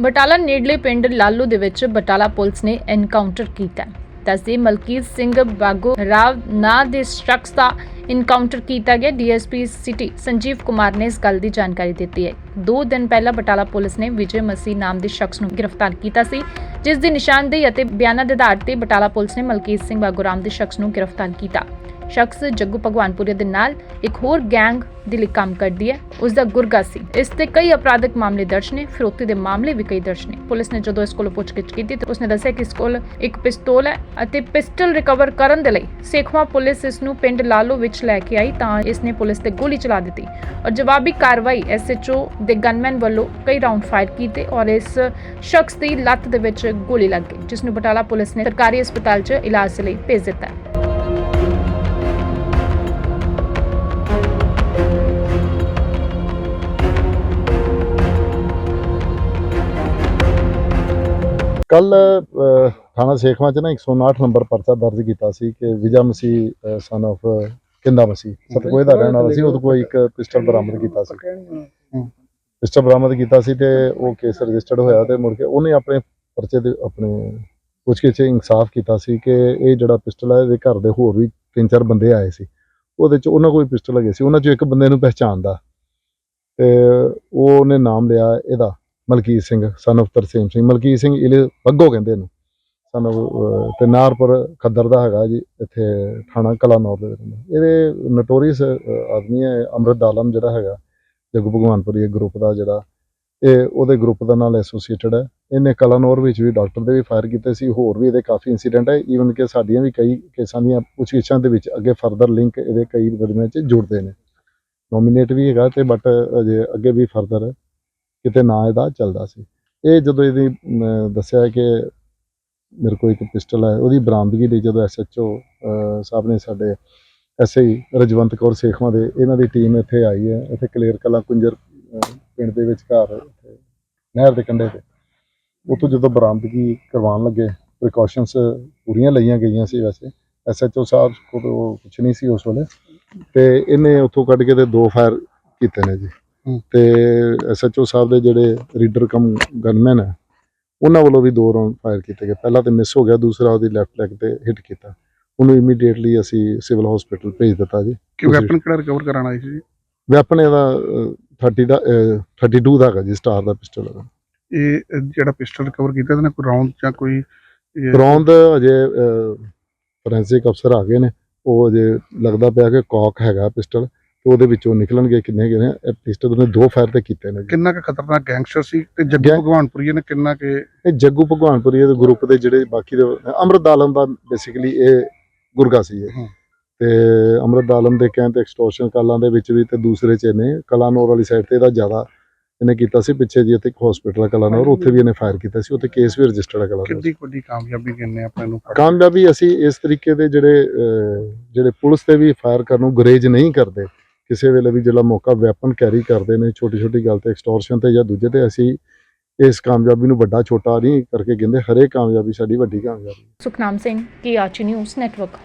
ਬਟਾਲਾ ਨੇੜਲੇ ਪਿੰਡ ਲਾਲੂ ਦੇ ਵਿੱਚ ਬਟਾਲਾ ਪੁਲਿਸ ਨੇ ਐਨਕਾਊਂਟਰ ਕੀਤਾ। ਹੈ। ਮਲਕੀਤ ਸਿੰਘ ਬਾਗੋ ਰਾਵ ਨਾਂ ਦੇ ਸ਼ਖਸ ਦਾ ਇਨਕਾਊਂਟਰ ਕੀਤਾ ਗਿਆ। ਡੀਐਸਪੀ ਸਿਟੀ ਸੰਜੀਵ ਕੁਮਾਰ ਨੇ ਇਸ ਗੱਲ ਦੀ ਜਾਣਕਾਰੀ ਦਿੱਤੀ ਹੈ। ਦੋ ਦਿਨ ਪਹਿਲਾਂ ਬਟਾਲਾ ਪੁਲਿਸ ਨੇ ਵਿਜੇ ਮਸੀਹ ਨਾਮ ਦੇ ਸ਼ਖਸ ਨੂੰ ਗ੍ਰਿਫਤਾਰ ਕੀਤਾ ਸੀ, ਜਿਸ ਦੀ ਨਿਸ਼ਾਨਦੇਹੀ ਅਤੇ ਬਿਆਨਾਂ ਦੇ ਆਧਾਰ ਤੇ ਬਟਾਲਾ ਪੁਲਿਸ ਨੇ ਮਲਕੀਤ ਸਿੰਘ ਬਾਗੋਰਾਮ ਦੇ ਸ਼ਖਸ ਨੂੰ ਗ੍ਰਿਫਤਾਰ ਕੀਤਾ। ਸ਼ਖਸ ਜੱਗੂ ਭਗਵਾਨਪੁਰੇ ਦੇ ਨਾਲ ਇੱਕ ਹੋਰ ਗੈਂਗ ਦੇ ਲਈ ਕੰਮ ਕਰਦੀ ਹੈ। ਉਸ ਦਾ ਗੁਰਗਾ ਸੀ। ਇਸ ਤੇ ਕਈ ਅਪਰਾਧਿਕ ਮਾਮਲੇ ਦਰਜ ਨੇ। ਫਿਰੋਤੀ ਦੇ ਮਾਮਲੇ ਵੀ ਕਈ ਦਰਜ ਨੇ। ਪੁਲਿਸ ਨੇ ਜਦੋਂ ਇਸ ਕੋਲੋਂ ਪੁੱਛਗਿੱਛ ਕੀਤੀ ਤਾਂ ਉਸਨੇ ਦੱਸਿਆ ਕਿ ਇਸ ਕੋਲ ਇੱਕ ਪਿਸਤੌਲ ਹੈ ਅਤੇ ਪਿਸਟਲ ਰਿਕਵਰ ਕਰਨ ਦੇ ਲਈ ਸੇਖਵਾ ਪੁਲਿਸ ਇਸ ਨੂੰ ਪਿੰਡ ਲਾਲੋ ਵਿੱਚ ਲੈ ਕੇ ਆਈ ਤਾਂ ਇਸ ਨੇ ਪੁਲਿਸ ਤੇ ਗੋਲੀ ਚਲਾ ਦਿੱਤੀ ਔਰ ਜਵਾਬੀ ਕਾਰਵਾਈ ਐਸਐਚਓ ਦੇ ਗਨਮੈਨ ਵੱਲੋਂ ਕਈ ਰਾਉਂਡ ਫਾਇਰ ਕੀਤੇ ਔਰ ਇਸ ਸ਼ਖਸ ਦੀ ਲੱਤ ਦੇ ਵਿੱਚ ਗੋਲੀ ਲੱਗ ਗਈ, ਜਿਸ ਨੂੰ ਬਟਾਲਾ ਪੁਲਿਸ ਨੇ ਸਰਕਾਰੀ ਹਸਪਤਾਲ 'ਚ ਇਲਾਜ ਲਈ ਭੇਜ ਦਿੱਤਾ। ਕੱਲ ਥਾਣਾ ਸੇਖਵਾਂ ਚ ਨਾ 159 ਨੰਬਰ ਪਰਚਾ ਦਰਜ ਕੀਤਾ ਸੀ ਕਿ ਵਿਜਾ ਮਸੀਹ ਸਨ of ਕਿੰਦਾ ਮਸੀਹ। ਸਤਕੋਏ ਦਾ ਰਹਿਣ ਵਾਲਾ ਸੀ ਉਹਦੇ ਕੋਲ ਇੱਕ ਪਿਸਟਲ ਬਰਾਮਦ ਕੀਤਾ ਸੀ। ਪਿਸਟਲ ਬਰਾਮਦ ਕੀਤਾ ਸੀ ਤੇ ਉਹ ਕੇਸ ਰਜਿਸਟਰਡ ਹੋਇਆ ਤੇ ਮੁੜ ਕੇ ਉਹਨੇ ਆਪਣੇ ਪਰਚੇ ਦੇ ਆਪਣੇ ਪੁੱਛਗਿੱਛ ਚ ਇਨਸਾਫ ਕੀਤਾ ਸੀ ਕਿ ਇਹ ਜਿਹੜਾ ਪਿਸਟਲ ਹੈ ਇਹਦੇ ਘਰ ਦੇ ਹੋਰ ਵੀ ਤਿੰਨ ਚਾਰ ਬੰਦੇ ਆਏ ਸੀ। ਉਹਦੇ ਚ ਉਹਨਾਂ ਕੋਈ ਪਿਸਟਲ ਹੈਗੇ ਸੀ ਉਹਨਾਂ ਚੋਂ ਇੱਕ ਬੰਦੇ ਨੂੰ ਪਹਿਚਾਣਦਾ। ਤੇ ਉਹ ਉਹਨੇ ਨਾਮ ਲਿਆ ਇਹਦਾ। ਮਲਕੀਤ ਸਿੰਘ ਸਨ of ਤਰਸੇਮ ਸਿੰਘ। ਮਲਕੀਤ ਸਿੰਘ ਇਲੇ ਬੱਗੋ ਕਹਿੰਦੇ ਇਹਨੂੰ। ਸਨ of, ਅਹ, ਤੇ ਨਾਰਪੁਰ ਖੱਦਰ ਦਾ ਹੈਗਾ ਜੀ ਇੱਥੇ ਥਾਣਾ ਕਲਾਨੌਰ ਦੇ ਵਿੱਚ ਇਹਦੇ ਨਟੋਰੀਅਸ ਆਦਮੀ ਹੈ ਅੰਮ੍ਰਿਤ ਆਲਮ ਜਿਹੜਾ ਹੈਗਾ ਜੱਗੂ ਭਗਵਾਨਪੁਰੀ ਗਰੁੱਪ ਦਾ ਜਿਹੜਾ। ਇਹ ਉਹਦੇ ਗਰੁੱਪ ਦਾ ਨਾਲ ਐਸੋਸੀਏਟਡ ਹੈ। ਇਹਨੇ ਕਲਾਨੌਰ ਵਿੱਚ ਵੀ ਡਾਕਟਰ ਦੇ ਵੀ ਫਾਇਰ ਕੀਤੇ ਸੀ ਹੋਰ ਵੀ ਇਹਦੇ ਕਾਫੀ ਇਨਸੀਡੈਂਟ ਹੈ। ਈਵਨ ਕਿ ਸਾਡੀਆਂ ਵੀ ਕਈ ਕੇਸਾਂ ਦੀਆਂ ਪੁੱਛਗਿੱਛਾਂ ਦੇ ਵਿੱਚ ਅੱਗੇ ਫਰਦਰ ਲਿੰਕ ਇਹਦੇ ਕਈ ਮੁਕੱਦਮਿਆਂ 'ਚ ਜੁੜਦੇ ਨੇ। ਨੋਮੀਨੇਟ ਵੀ ਹੈਗਾ ਤੇ ਬਟ ਅਜੇ ਅੱਗੇ ਵੀ ਫਰਦਰ ਕਿਤੇ ਨਾ ਇਹਦਾ ਚੱਲਦਾ ਸੀ। ਇਹ ਜਦੋਂ ਇਹਦੀ ਦੱਸਿਆ ਕਿ ਮੇਰੇ ਕੋਲ ਇੱਕ ਪਿਸਟਲ ਹੈ, ਉਹਦੀ ਬਰਾਮਦਗੀ ਲਈ ਜਦੋਂ ਐਸਐਚਓ ਸਾਹਿਬ ਨੇ ਸਾਡੇ ਐਸਆਈ ਰਜਵੰਤ ਕੌਰ ਸੇਖਵਾਂ ਦੇ ਇਹਨਾਂ ਦੀ ਟੀਮ ਇੱਥੇ ਆਈ ਹੈ, ਇੱਥੇ ਕਲੇਰ ਕਲਾਂ ਕੁੰਜਰ ਪਿੰਡ ਦੇ ਵਿੱਚ ਘਰ ਨਹਿਰ ਦੇ ਕੰਢੇ ਤੇ। ਉੱਥੋਂ ਜਦੋਂ ਬਰਾਮਦਗੀ ਕਰਵਾਉਣ ਲੱਗੇ ਪ੍ਰੀਕਾਸ਼ਨਸ ਪੂਰੀਆਂ ਲਈਆਂ ਗਈਆਂ ਸੀ ਵੈਸੇ ਐਸਐਚਓ ਸਾਹਿਬ ਕੋਲ ਕੁਝ ਨਹੀਂ ਸੀ ਉਸ ਵੇਲੇ, ਤੇ ਇਹਨੇ ਉੱਥੋਂ ਕੱਢ ਕੇ ਤੇ ਦੋ ਫਾਇਰ ਕੀਤੇ ਨੇ ਜੀ। ਤੇ ਐਸਐਚਓ ਸਾਹਿਬ ਦੇ ਜਿਹੜੇ ਰੀਡਰ ਕਮ ਗਨਮੈਨ ਹੈ ਉਹਨਾਂ ਵੱਲੋਂ ਵੀ ਦੋ ਰਾਉਂਡ ਫਾਇਰ ਕੀਤੇ ਗਏ। ਪਹਿਲਾ ਤੇ ਮਿਸ ਹੋ ਗਿਆ ਦੂਸਰਾ ਉਹਦੀ ਲੈਫਟ ਲੈਗ ਤੇ ਹਿੱਟ ਕੀਤਾ। ਉਹਨੂੰ ਇਮੀਡੀਏਟਲੀ ਅਸੀਂ ਸਿਵਲ ਹਸਪੀਟਲ ਭੇਜ ਦਿੱਤਾ ਜੀ। ਕਿ ਵੈਪਨ ਕਿਹੜਾ ਰਿਕਵਰ ਕਰਾਉਣਾ ਸੀ ਜੀ? ਵੈਪਨ ਇਹਦਾ ਅਹ, 30 ਦਾ ਅਹ, 32 ਦਾ ਹੈਗਾ ਜੀ ਸਟਾਰ ਦਾ ਪਿਸਟਲ ਹੈਗਾ ਇਹ ਜਿਹੜਾ ਪਿਸਟਲ ਰਿਕਵਰ ਕੀਤਾ ਇਹਦੇ ਨਾਲ ਕੋਈ ਰਾਉਂਡ ਜਾਂ ਕੋਈ ਰੌਂਦ ਅਜੇ ਫੋਰੈਂਸਿਕ ਅਫਸਰ ਆ ਗਏ ਨੇ। ਉਹ ਅਜੇ ਲੱਗਦਾ ਪਿਆ ਕਿ ਕੌਕ ਹੈਗਾ ਪਿਸਟਲ ਤੇ ਉਹਦੇ ਵਿੱਚੋਂ ਨਿਕਲਣਗੇ ਕਿੰਨੇ ਕਿੰਨੇ ਇਹ ਪਿਸਟਲ ਉਹਨੇ ਦੋ ਫਾਇਰ ਤੇ ਕੀਤੇ ਨੇ ਕਿੰਨਾ ਕੁ ਖਤਰਨਾਕ ਗੈਂਗਸਟਰ ਸੀ ਤੇ ਜੱਗੂ ਭਗਵਾਨਪੁਰੀ ਨੇ ਕਿੰਨਾ ਕਿ ਇਹ ਜੱਗੂ ਭਗਵਾਨਪੁਰੀ ਦੇ ਗਰੁੱਪ ਦੇ ਜਿਹੜੇ ਬਾਕੀ ਦੇ ਅਮਰਤ ਆਲਮ ਦਾ ਬੇਸਿਕਲੀ ਇਹ ਗੁਰਗਾ ਸੀ ਇਹ। ਤੇ ਅਮਰਤ ਆਲਮ ਦੇ ਕਹਿਣ ਤੇ ਐਕਸਟੋਰਸ਼ਨ ਕਾਲਾਂ ਦੇ ਵਿੱਚ ਵੀ ਤੇ ਦੂਸਰੇ ਚ ਨੇ ਕਲਾਨੌਰ ਵਾਲੀ ਸਾਈਡ ਤੇ ਇਹਦਾ ਜ਼ਿਆਦਾ ਇਹਨੇ ਕੀਤਾ ਸੀ ਪਿੱਛੇ ਜੀ ਇੱਥੇ ਇੱਕ ਹਸਪੀਟਲ ਹੈ ਕਲਾਨੌਰ ਉੱਥੇ ਵੀ ਇਹਨੇ ਫਾਇਰ ਕੀਤਾ ਸੀ ਉੱਥੇ ਕੇਸ ਵੀ ਰਜਿਸਟਰਡ ਹੈ ਕਲਾਨੌਰ ਕਿੰਨੀ ਵੱਡੀ ਕਾਮਯਾਬੀ ਕਿੰਨੇ ਆਪਣੇ ਨੂੰ ਕਾਮਯਾਬੀ ਅਸੀਂ ਇਸ ਤਰੀਕੇ ਦੇ ਜਿਹੜੇ ਜਿਹੜੇ ਪੁਲਿਸ ਤੇ ਵੀ ਫਾਇਰ ਕਰਨ ਨੂੰ ਗੁਰੇਜ ਨਹੀਂ ਕਰਦੇ ਕਿਸੇ ਵੇਲੇ ਵੀ ਜਿਹੜਾ ਮੌਕਾ ਵੈਪਨ ਕੈਰੀ ਕਰਦੇ ਨੇ ਛੋਟੀ ਛੋਟੀ ਗੱਲ ਤੇ ਐਕਸਟੋਰਸ਼ਨ ਤੇ ਜਾਂ ਦੂਜੇ ਤੇ ਅਸੀਂ ਇਸ ਕਾਮਯਾਬੀ ਨੂੰ ਵੱਡਾ ਛੋਟਾ ਨਹੀਂ ਕਰਕੇ ਕਹਿੰਦੇ ਹਰੇਕ ਕਾਮਯਾਬੀ ਸਾਡੀ ਵੱਡੀ ਕਾਮਯਾਬੀ ਸੁਖਨਾਮ ਸਿੰਘ, ਕੀ ਆਚੀ ਨਿਊਜ਼ ਨੈਟਵਰਕ।